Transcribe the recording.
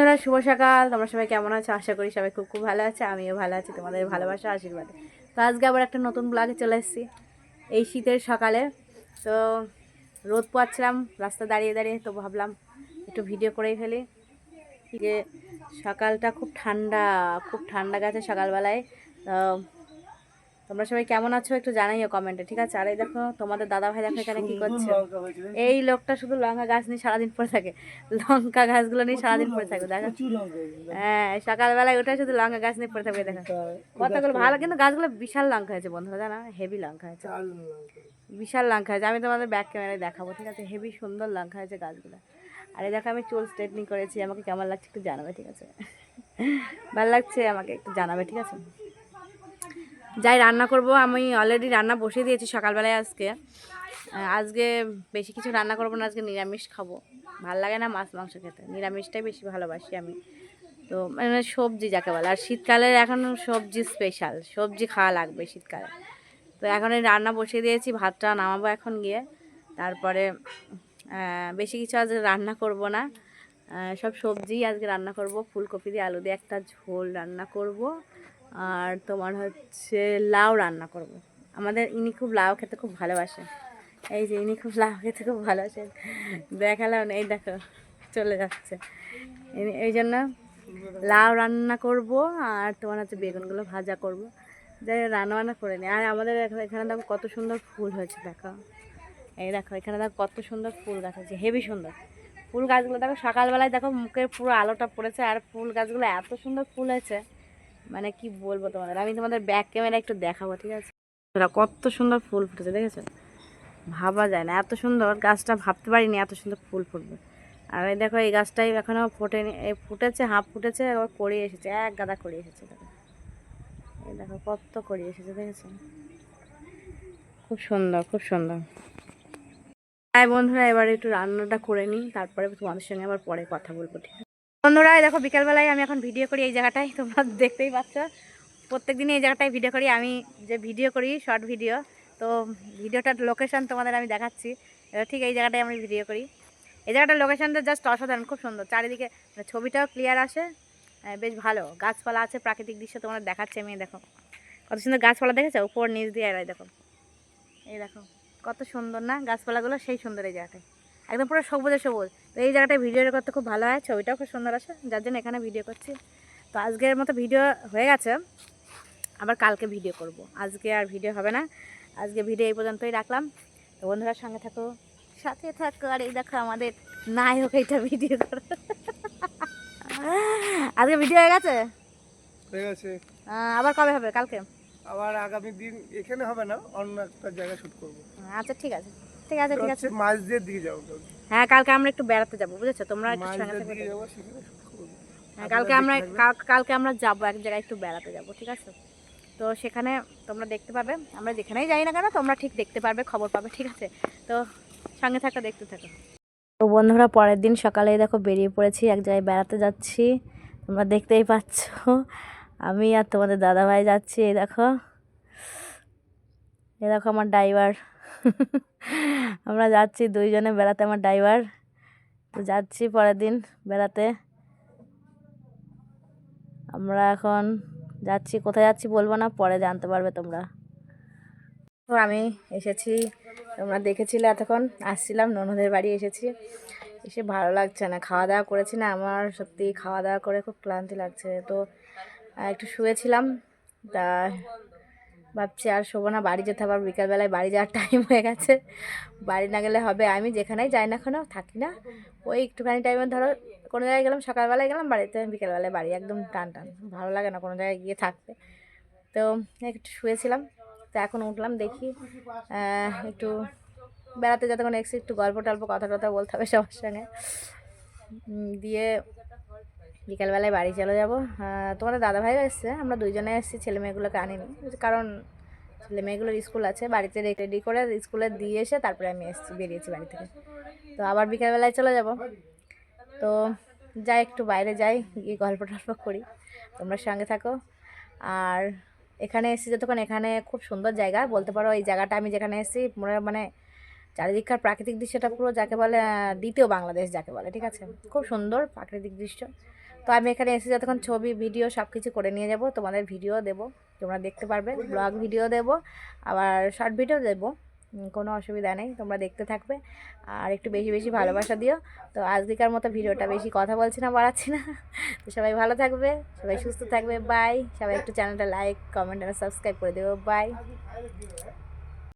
বন্ধুরা শুভ সকাল। তোমরা সবাই কেমন আছো? আশা করি সবাই খুব খুব ভালো আছে। আমিও ভালো আছি, তোমাদের ভালোবাসা, আশীর্বাদে। তো আজকে আবার একটা নতুন ব্লগে চলে এসেছি। এই শীতের সকালে। তো রোদ পাচ্ছিলাম রাস্তা দাঁড়িয়ে দাঁড়িয়ে, তো ভাবলাম একটু ভিডিও করেই ফেলি। যে সকালটা খুব ঠান্ডা খুব ঠান্ডা গেছে সকালবেলায়। তোমরা সবাই কেমন আছো একটু জানাইও কমেন্টে ঠিক আছে? আর এই দেখো তোমাদের দাদা ভাই দেখো এখানে কি করছে। এই লোকটা শুধু লঙ্কা গাছ নিয়ে সারাদিন পরে থাকে। লঙ্কা গাছগুলো নিয়ে সারাদিন পরে থাকবে দেখো। হ্যাঁ সকালবেলায় ওটা শুধু লঙ্কা গাছ নিয়ে পড়ে থাকবে দেখো। কতগুলো ভালো কিন্তু গাছগুলো বিশাল লঙ্কা হয়েছে বন্ধুরা জানা? হেভি লঙ্কা হয়েছে। বিশাল লঙ্কা হয়েছে। আমি তোমাদের ব্যাক ক্যামেরায় দেখাবো ঠিক আছে? হেভি সুন্দর লঙ্কা হয়েছে গাছগুলো। আর এই দেখো আমি চুল স্ট্রেটনিং করেছি আমাকে কেমন লাগছে একটু জানাবে ঠিক আছে? ভালো লাগছে আমাকে একটু জানাবে ঠিক আছে? যাই রান্না করব, আমি অলরেডি রান্না বসিয়ে দিয়েছি সকালবেলায় আজকে। আজকে বেশি কিছু রান্না করব না, আজকে নিরামিষ খাব। ভালো লাগে না মাছ, মাংস খেতে। নিরামিষটাই বেশি ভালোবাসি আমি। তো মানে সবজি যাকে বলে। আর শীতকালের এখন সবজি স্পেশাল সবজি খাওয়া লাগবে শীতকালে। তো এখন এই রান্না বসিয়ে দিয়েছি, ভাতটা নামাবো এখন গিয়ে। তারপরে বেশি কিছু আজ রান্না করব না। সব সবজি আজকে রান্না করব। ফুলকপি দিয়ে আলু দিয়ে একটা ঝোল রান্না করব। আর তোমার হচ্ছে লাউ রান্না করব। আমাদের ইনি খুব লাউ খেতে খুব ভালোবাসে এই যে ইনি খুব লাউ খেতে খুব ভালোবাসে দেখালাম না, এই দেখো চলে যাচ্ছে। এই- জন্য লাউ রান্না করব আর তোমার হচ্ছে বেগুনগুলো ভাজা করব। যাই রান্না বান্না করে নিই আর আমাদের এখানে এখানে দেখো কত সুন্দর ফুল হয়েছে দেখো। এই দেখো এখানে দেখো কত সুন্দর ফুল গাছ আছে হেভি সুন্দর। ফুল গাছগুলো দেখো সকালবেলায় দেখো মুখের পুরো আলোটা পড়েছে আর ফুল গাছগুলো এত সুন্দর ফুল হয়েছে। মানে কি বলব তোমাদের? আমি তোমাদের ব্যাক ক্যামেরা একটু দেখাবো, ঠিক আছে? কত সুন্দর ফুল ফুটেছে, দেখেছ? ভাবা যায় না, এত সুন্দর গাছটা ভাবতে পারিনি এত সুন্দর ফুল ফুটবে। আর এই দেখো, এই গাছটাই এখনও ফোটেনি ফুটেছে, হাফ ফুটেছে, আবার কড়ি এসেছে, এক গাদা কড়ি এসেছে, দেখো। এই দেখো, কত কড়ি এসেছে, দেখেছ? খুব সুন্দর খুব সুন্দর। হ্যাঁ বন্ধুরা, এবার একটু রান্নাটা করে নিই, তারপরে তোমাদের সঙ্গে আবার পরে কথা বলব, ঠিক আছে? বন্ধুরা দেখো বিকালবেলায় আমি এখন ভিডিও করি এই জায়গাটায়, তোমরা দেখতেই পাচ্ছ। প্রত্যেক দিনই এই জায়গাটায় ভিডিও করি, আমি যে ভিডিও করি, শর্ট ভিডিও, তো ভিডিওটার লোকেশন তোমাদের আমি দেখাচ্ছি। ঠিক এই জায়গাটায় আমি ভিডিও করি। এই জায়গাটার লোকেশনটা জাস্ট অসাধারণ, খুব সুন্দর। চারিদিকে মানে ছবিটাও ক্লিয়ার আসে বেশ ভালো। গাছপালা আছে, প্রাকৃতিক দৃশ্য তোমাদের দেখাচ্ছে আমি, দেখো। কত সুন্দর গাছপালা দেখেছ? উপর নিচ দিয়ে আর দেখো। এই দেখো, কত সুন্দর না? গাছপালাগুলো সেই সুন্দর এই জায়গাটায়। একদম পুরো সবুজে সবুজ। তো এই জায়গাটায় ভিডিও করতে খুব ভালো হয় ছবিটাও খুব সুন্দর আছে যার জন্য এখানে ভিডিও করছি। তো আজকের মতো ভিডিও হয়ে গেছে আবার কালকে ভিডিও করব। আজকে আর ভিডিও হবে না। আজকে ভিডিও এই পর্যন্তই রাখলাম। তো বন্ধুরা সঙ্গে থাকো সাথে থাকো আর এই দেখো আমাদের নায়ক এইটা ভিডিও করো। আজকে ভিডিও হয়ে গেছে? হয়ে গেছে। আবার কবে হবে? কালকে? আবার আগামী দিন এখানে হবে না অন্য একটা জায়গায় শুট করব। আচ্ছা ঠিক আছে। ঠিক আছে ঠিক আছে। মাছ দিয়ে দিকে যাব হ্যাঁ কালকে আমরা একটু বেড়াতে যাব বুঝেছ? তোমরা একটু সঙ্গে থাকো যাব হ্যাঁ কালকে আমরা কাল- কালকে আমরা যাব এক জায়গায় একটু বেড়াতে যাব ঠিক আছে? তো সেখানে তোমরা দেখতে পাবে আমরা যেখানেই যাই না কেন তোমরা ঠিক দেখতে পারবে খবর পাবে ঠিক আছে? তো সঙ্গে থাকো দেখতে থাকো। তো বন্ধুরা পরের দিন সকালে দেখো বেরিয়ে পড়েছি এক জায়গায় বেড়াতে যাচ্ছি। তোমরা দেখতেই পাচ্ছ আমি আর তোমাদের দাদাভাই যাচ্ছি এই দেখো। এই দেখো আমার ড্রাইভার। আমরা যাচ্ছি, দুইজনে বেড়াতে আমার ড্রাইভার তো যাচ্ছি পরের দিন বেড়াতে। আমরা এখন যাচ্ছি, কোথায় যাচ্ছি বলব না, পরে জানতে পারবে তোমরা। তো আমি এসেছি, তোমরা দেখেছিলে এতক্ষণ, আসছিলাম, ননদের বাড়ি এসেছি। এসে ভালো লাগছে না, খাওয়া দাওয়া করেছি না, আমার সত্যি খাওয়া দাওয়া করে খুব ক্লান্তি লাগছে। তো একটু শুয়েছিলাম, তা ভাবছি আর শোবো না, বাড়ি যেতে হবে বিকালবেলায় বাড়ি যাওয়ার টাইম হয়ে গেছে। বাড়ি না গেলে হবে, আমি যেখানেই যাই না কেন, থাকি না। ওই একটুখানি টাইমে ধরো, কোনো জায়গায় গেলাম, সকালবেলায় গেলাম, বাড়িতে বিকেলবেলায় বাড়ি, একদম টান টান, ভালো লাগে না কোনো জায়গায় গিয়ে থাকতে। তো একটু শুয়েছিলাম, তো এখন উঠলাম, দেখি একটু বেড়াতে যতক্ষণ এসেছি একটু গল্প টল্প, কথা টথা বলতে হবে সবার সঙ্গে। দিয়ে বিকালবেলায় বাড়ি চলে যাব। তোমাদের দাদাভাইও এসছে, আমরা দুইজনে এসেছি, ছেলে মেয়েগুলোকে আনিনি। কারণ ছেলে মেয়েগুলোর স্কুল আছে, বাড়িতে রেডি করে স্কুলে দিয়ে এসে তারপরে আমি এসেছি, বেরিয়েছি বাড়ি থেকে। তো আবার বিকালবেলায় চলে যাব। তো যাই, একটু বাইরে যাই, গিয়ে গল্প টল্প করি। তোমরা সঙ্গে থাকো। আর এখানে এসেছি যতক্ষণ, এখানে খুব সুন্দর জায়গা। বলতে পারো, এই জায়গাটা আমি যেখানে এসেছি, মনে মানে চারিদিককার প্রাকৃতিক দৃশ্যটা পুরো যাকে বলে দ্বিতীয় বাংলাদেশ যাকে বলে, ঠিক আছে? খুব সুন্দর প্রাকৃতিক দৃশ্য। তো আমি এখানে এসে যতক্ষণ ছবি ভিডিও সব কিছু করে নিয়ে যাব, তোমাদের ভিডিও দেবো। তোমরা দেখতে পারবে ব্লগ ভিডিও দেবো, আবার শর্ট ভিডিও দেবো। কোনো অসুবিধা নেই, তোমরা দেখতে থাকবে। আর একটু বেশি বেশি ভালোবাসা দিও। তো আজকের মতো ভিডিওটা বেশি কথা বলছি না, বাড়াচ্ছি না। তো সবাই ভালো থাকবে, সবাই সুস্থ থাকবে বাই সবাই একটু চ্যানেলটা লাইক কমেন্ট আর সাবস্ক্রাইব করে দেবো বাই